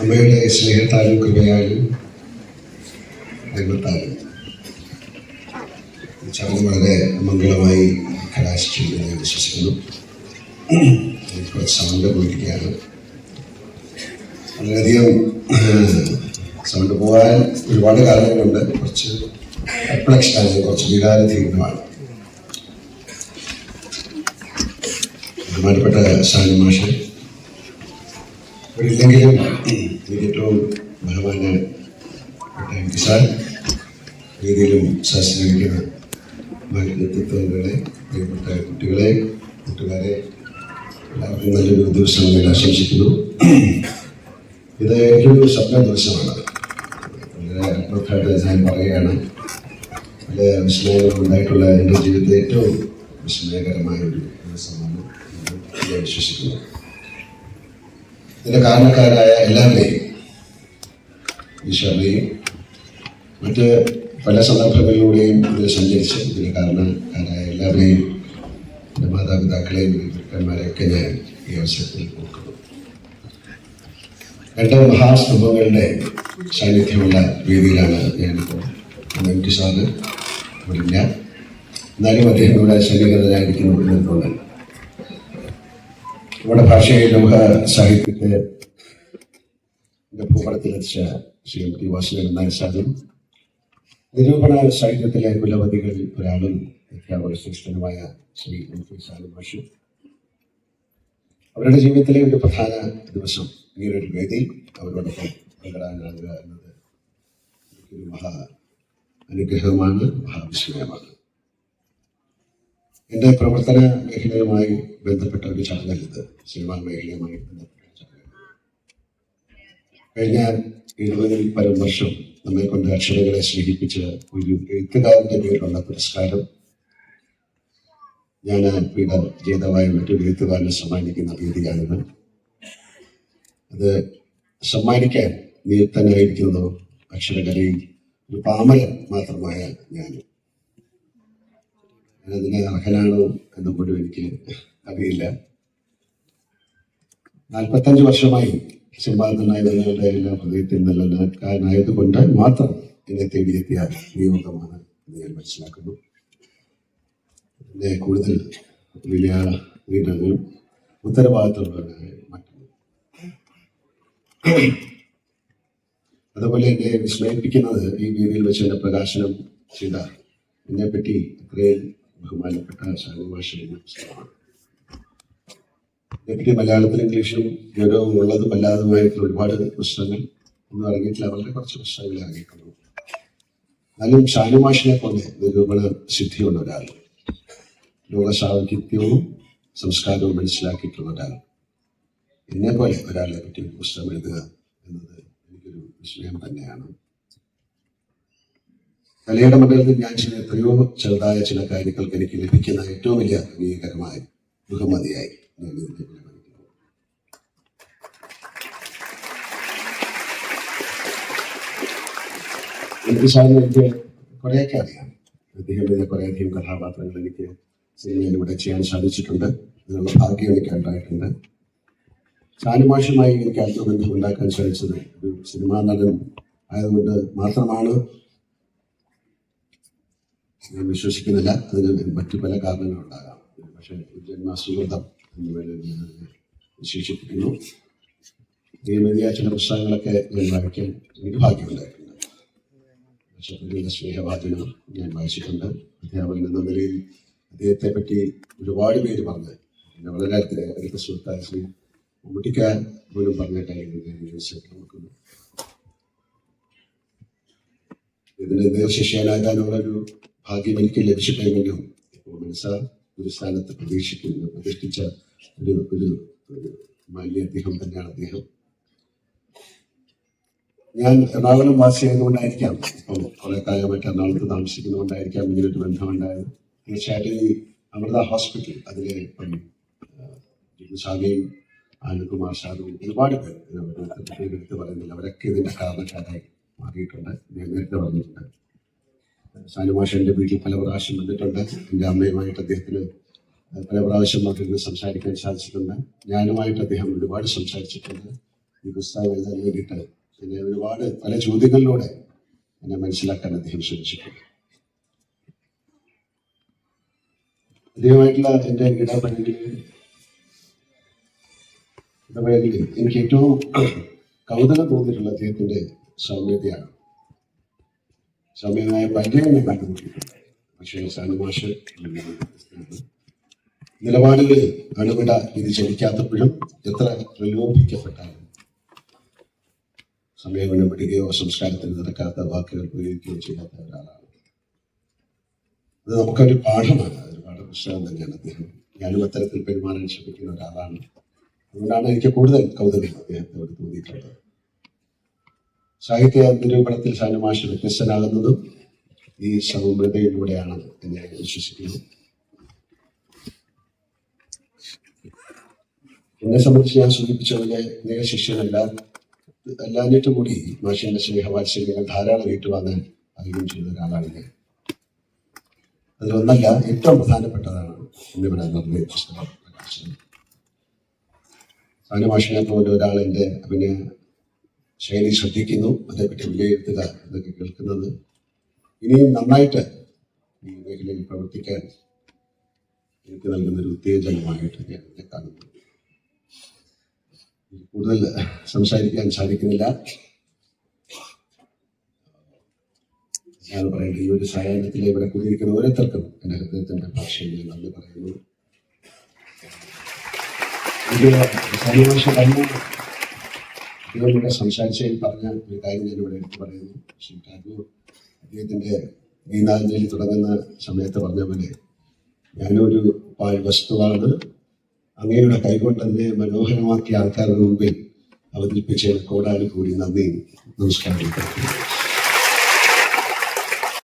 സ്നേഹത്താലും കൃപയാലും ദൈവത്താലും ചടങ്ങ് വളരെ മംഗളമായി കലാശിച്ചിരിക്കുന്നു ഞാൻ വിശ്വസിക്കുന്നു. സൗണ്ട് പോയിരിക്കുകയാണ് വളരെയധികം സൗണ്ട് പോകാൻ ഒരുപാട് കാരണങ്ങളുണ്ട് കുറച്ച് പെർപ്ലക്സ്ഡാണ് കുറച്ച് വികാര തീരുമാനമാണ് ബഹുമാനപ്പെട്ട ഷാനി മാഷ് ഇവരില്ലെങ്കിലും എനിക്ക് ഏറ്റവും പി സാർ. വേദിയിലും ശാസ്ത്രീകരിക്കുന്ന വ്യക്തിത്വങ്ങളെ പ്രിയപ്പെട്ട കുട്ടികളെ കൂട്ടുകാരെ എല്ലാവർക്കും നല്ലൊരു ദിവസം ഞാൻ ആശംസിക്കുന്നു. ഇത് എനിക്കൊരു സ്വപ്ന ദിവസമാണ്. വളരെ ആത്മാർത്ഥമായിട്ട് ഞാൻ പറയുകയാണ്. പല വിസ്മയങ്ങൾ ഉണ്ടായിട്ടുള്ള എന്റെ ജീവിതത്തിലെ ഏറ്റവും വിസ്മയകരമായ ഒരു ദിവസമാണ് ഞാൻ വിശ്വസിക്കുന്നു. ഇതിന്റെ കാരണക്കാരായ എല്ലാവരെയും ഈശ്വരനെയും മറ്റ് പല സന്ദർഭങ്ങളിലൂടെയും ഇതിൽ സഞ്ചരിച്ച് ഇതിന് കാരണക്കാരായ എല്ലാവരെയും എന്റെ മാതാപിതാക്കളെയും ഗുരുക്കന്മാരെയൊക്കെ ഞാൻ ഈ അവസരത്തിൽ ഓർക്കുന്നു. രണ്ട് മഹാസ്തംഭങ്ങളുടെ സാന്നിധ്യമുള്ള രീതിയിലാണ് ഞാനിപ്പോൾ എനിക്ക് സാറ് ഇവിടെ ഇല്ല എന്നാലും അദ്ദേഹം ഇവിടെ സന്നിഹിതനായിരിക്കുന്നു എന്നുള്ളത് നമ്മുടെ ഭാഷയെ ലോക സാഹിത്യത്തെ ഭൂപടത്തിലെത്തിച്ച ശ്രീ എം ടി വാസുദേവൻ നായർ സാറും നിരൂപണ സാഹിത്യത്തിലെ കുലപതികളിൽ ഒരാളും അധ്യാപക ശ്രേഷ്ഠനുമായ ശ്രീ എം പി സാലു ഭാഷ അവരുടെ ജീവിതത്തിലെ ഒരു പ്രധാന ദിവസം ഇങ്ങനൊരു വേദിയിൽ അവരോടൊപ്പം പങ്കിടാനാകുക എന്നത് ഒരു മഹാ അനുഗ്രഹമാണ് മഹാവിസ്മയമാണ് എന്റെ പ്രവർത്തന മേഖലയുമായി ബന്ധപ്പെട്ട ഒരു ചടങ്ങ് ഇത് സിനിമാ മേഖലയുമായി ബന്ധപ്പെട്ട ചടങ്ങ് കഴിഞ്ഞ എഴുപതിൽ പരം വർഷം നമ്മെ കൊണ്ട് അക്ഷരങ്ങളെ സ്നേഹിപ്പിച്ച ഒരു എഴുത്തുകാരന്റെ പേരിലുള്ള പുരസ്കാരം ഞാൻ പീഡ ജേതാവായ മറ്റൊരു എഴുത്തുകാരനെ സമ്മാനിക്കുന്ന വേദിയാണിത് അത് സമ്മാനിക്കാൻ നിയുക്തനായിരിക്കുന്നതോ അക്ഷരകലയിൽ ഒരു പാമരൻ മാത്രമായ ഞാൻ അതിന് അർഹനാണോ എന്ന് പോലും എനിക്ക് അറിയില്ല. നാൽപ്പത്തഞ്ച് വർഷമായി സിംഹാസനായ നിങ്ങളുടെ എല്ലാ ഹൃദയത്തിൽ നിലനിൽക്കാനായതുകൊണ്ട് മാത്രം എന്നെ തേടിയെത്തിയ നിയോഗമാണ് എന്ന് ഞാൻ മനസ്സിലാക്കുന്നു. എന്നെ കൂടുതൽ വലിയ വീടുകളും ഉത്തരവാദിത്തമുള്ളവരായി മാറ്റുന്നു. അതുപോലെ എന്നെ വിസ്മയിപ്പിക്കുന്നത് ഈ വീതിയിൽ വെച്ച് എന്നെ പ്രകാശനം ചെയ്ത എന്നെപ്പറ്റി ഇത്രയും ബഹുമാനപ്പെട്ട പുസ്തകമാണ് ഇതിനെപ്പറ്റി മലയാളത്തിലും ഇംഗ്ലീഷിലും ഗൗരവം ഉള്ളതും അല്ലാതുമായിട്ടുള്ള ഒരുപാട് പ്രശ്നങ്ങൾ ഒന്നും ഇറങ്ങിയിട്ടില്ല വളരെ കുറച്ച് പ്രശ്നങ്ങൾ ഇറങ്ങിയിട്ടുള്ളൂ എന്നാലും ഷാനുമാഷിനെ പോലെ നിരൂപണ സിദ്ധിയുള്ള ഒരാൾ ലോക സാഹിത്യവും സംസ്കാരവും മനസ്സിലാക്കിയിട്ടുള്ള ഒരാൾ എന്നെ പോലെ ഒരാളെ പറ്റി പുസ്തകം എഴുതുക എന്നത് എനിക്കൊരു വിഷയം തന്നെയാണ്. കലയുടെ മണ്ഡലത്തിൽ ഞാൻ ചെയ്ത എത്രയോ ചെറുതായ ചില കാര്യങ്ങൾക്ക് എനിക്ക് ലഭിക്കുന്ന ഏറ്റവും വലിയ അംഗീകാരമായ ബഹുമതിയായി എനിക്ക് സാറിന് എനിക്ക് കുറേയൊക്കെ അറിയാം. അദ്ദേഹം ചെയ്ത കുറേയധികം കഥാപാത്രങ്ങൾ എനിക്ക് സിനിമയിലൂടെ ചെയ്യാൻ സാധിച്ചിട്ടുണ്ട്. അതിനുള്ള ഭാഗ്യം എനിക്ക് ഉണ്ടായിട്ടുണ്ട്. സാനുമാഷുമായി എനിക്ക് ആത്മബന്ധം ഉണ്ടാക്കാൻ സാധിച്ചത് ഒരു സിനിമാ നടൻ ആയതുകൊണ്ട് മാത്രമാണ്. ഞാൻ വിശ്വസിക്കുന്നില്ല അതിന് മറ്റു പല കാരണങ്ങളുണ്ടാകാം പക്ഷേ ഒരു ജന്മസുഹൃതം എന്ന് അതിനെ വിശേഷിപ്പിക്കുന്നു. നിയമതിയായ ചില പുസ്തകങ്ങളൊക്കെ ഞാൻ വായിക്കാൻ എനിക്ക് ഭാഗ്യമുണ്ടായിട്ടുണ്ട്. പക്ഷേ സ്നേഹവാചനം ഞാൻ വായിച്ചിട്ടുണ്ട്. അധ്യാപകൻ എന്ന നിലയിൽ അദ്ദേഹത്തെ പറ്റി ഒരുപാട് പേര് പറഞ്ഞു പിന്നെ വളരെ അടുത്ത സുഹൃത്തായ ശ്രീ മമ്മൂട്ടിക്ക പോലും പറഞ്ഞിട്ടായിരുന്നു ഇതിന് നേർശിഷ്യാനാകാനുള്ള ഒരു ഭാഗ്യം എനിക്ക് ലഭിച്ചിട്ടുണ്ടെങ്കിലും ഇപ്പോൾ മനസ്സാ ഒരു സ്ഥാനത്ത് പ്രതീക്ഷിക്കുന്നു പ്രതിഷ്ഠിച്ച ഒരു ഒരു വലിയ അദ്ദേഹം തന്നെയാണ് അദ്ദേഹം. ഞാൻ എറണാകുളം വാസിയായതുകൊണ്ടായിരിക്കാം ഇപ്പം കുറെ കാലമായിട്ട് എറണാകുളത്ത് താമസിക്കുന്നതുകൊണ്ടായിരിക്കാം ഇങ്ങനൊരു ബന്ധമുണ്ടായത്. തീർച്ചയായിട്ടും ഈ അമൃത ഹോസ്പിറ്റൽ അതിലെ ഇപ്പം സാഗയും ആനന്ദകുമാർ സാറും ഒരുപാട് പേർ എടുത്ത് പറയുന്നില്ല. അവരൊക്കെ ഇതിന്റെ കാരണക്കാരായി മാറിയിട്ടുണ്ട്. ഞാൻ നേരത്തെ പറഞ്ഞിട്ടുണ്ട്. സാനുമാഷ എന്റെ വീട്ടിൽ പല പ്രാവശ്യം വന്നിട്ടുണ്ട്. എന്റെ അമ്മയുമായിട്ട് അദ്ദേഹത്തിന് പല പ്രാവശ്യം നമുക്കിന്ന് സംസാരിക്കാൻ സാധിച്ചിട്ടുണ്ട്. ഞാനുമായിട്ട് അദ്ദേഹം ഒരുപാട് സംസാരിച്ചിട്ടുണ്ട്. ഈ പുസ്തകം എഴുതാൻ വേണ്ടിയിട്ട് എന്നെ ഒരുപാട് പല ചോദ്യങ്ങളിലൂടെ എന്നെ മനസ്സിലാക്കാൻ അദ്ദേഹം ശ്രമിച്ചിട്ടുണ്ട്. അദ്ദേഹമായിട്ടുള്ള എന്റെ ഇടപെടലിൽ ഇടപെടലിൽ എനിക്ക് ഏറ്റവും കൗതുകം തോന്നിയിട്ടുള്ള അദ്ദേഹത്തിന്റെ സൗമ്യതയാണ്. സൗമ്യമായ പല്യം ഞാൻ കണ്ടുപിടിച്ചിട്ടുണ്ട് പക്ഷേ സാനുമാഷ് നിലപാടുകളിൽ അണുവിട ഇത് ചലിക്കാത്തപ്പോഴും എത്ര പ്രലോഭിക്കപ്പെട്ടാലും സമയം വിടുകയോ സംസ്കാരത്തിൽ നടക്കാത്ത വാക്കുകൾ ഉപയോഗിക്കുകയോ ചെയ്യാത്ത ഒരാളാണ്. അത് നമുക്കൊരു പാഠമാണ്. ഒരു പാഠപുസ്തകം തന്നെയാണ് അദ്ദേഹം. ഞാനും അത്തരത്തിൽ പെരുമാറാൻ ശ്രമിക്കുന്ന ഒരാളാണ്. അതുകൊണ്ടാണ് എനിക്ക് കൂടുതൽ കൗതുകം അദ്ദേഹത്തോട് തോന്നിയിട്ടുള്ളത്. സാഹിത്യ നിരൂപണത്തിൽ ഷാനുമാഷ് വ്യത്യസ്തനാകുന്നതും ഈ സൗമ്യതയിലൂടെയാണ് എന്ന് ഞാൻ വിശ്വസിക്കുന്നു. എന്നെ സംബന്ധിച്ച് ഞാൻ സൂചിപ്പിച്ചതിലെ നേരെ ശിഷ്യനല്ല എല്ലാഞ്ഞിട്ടും കൂടി മാഷിന്റെ സ്നേഹവാത്സല്യങ്ങൾ ധാരാളം ഏറ്റുവാങ്ങാൻ അറിയുകയും ചെയ്ത ഒരാളാണ് ഞാൻ. അതിലൊന്നല്ല ഏറ്റവും പ്രധാനപ്പെട്ടതാണ് ഇന്നിവിടെ നിർണയ പുസ്തകം പോലെ ഒരാൾ എന്റെ അഭിനയ ശൈലി ശ്രദ്ധിക്കുന്നു. അതേപറ്റി വിലയിരുത്തുക എന്നൊക്കെ കേൾക്കുന്നത്. ഇനിയും നന്നായിട്ട് ഈ മേഖലയിൽ പ്രവർത്തിക്കാൻ എനിക്ക് നൽകുന്ന ഒരു ഉത്തേജനമായിട്ട് ഞാൻ ഇതിനെ കാണുന്നു. കൂടുതൽ സംസാരിക്കാൻ സാധിക്കുന്നില്ല. ഞാൻ പറയേണ്ടത് ഈ ഒരു സായാഹ്നത്തിൽ ഇവിടെ കൂടിയിരിക്കുന്ന ഓരോരുത്തർക്കും എന്റെ ഹൃദയത്തിന്റെ ഭാഷയിൽ ഞാൻ നന്ദി പറയുന്നു. ഇവരുടെ സംസാരിച്ചതിൽ പറഞ്ഞ ഒരു കാര്യം ഞാൻ ഇവിടെ എടുത്തു പറയുന്നു. ശ്രീ ടാഗോർ അദ്ദേഹത്തിന്റെ ഗീതാഞ്ജലി തുടങ്ങുന്ന സമയത്ത് പറഞ്ഞ പോലെ ഞാനൊരു വസ്തുവാണ് അങ്ങയുടെ കൈകൊണ്ട് തന്നെ മനോഹരമാക്കിയ ആൾക്കാരുടെ മുമ്പിൽ അവതരിപ്പിച്ച കോടാലി കൂടി നന്ദി. നമസ്കാരം.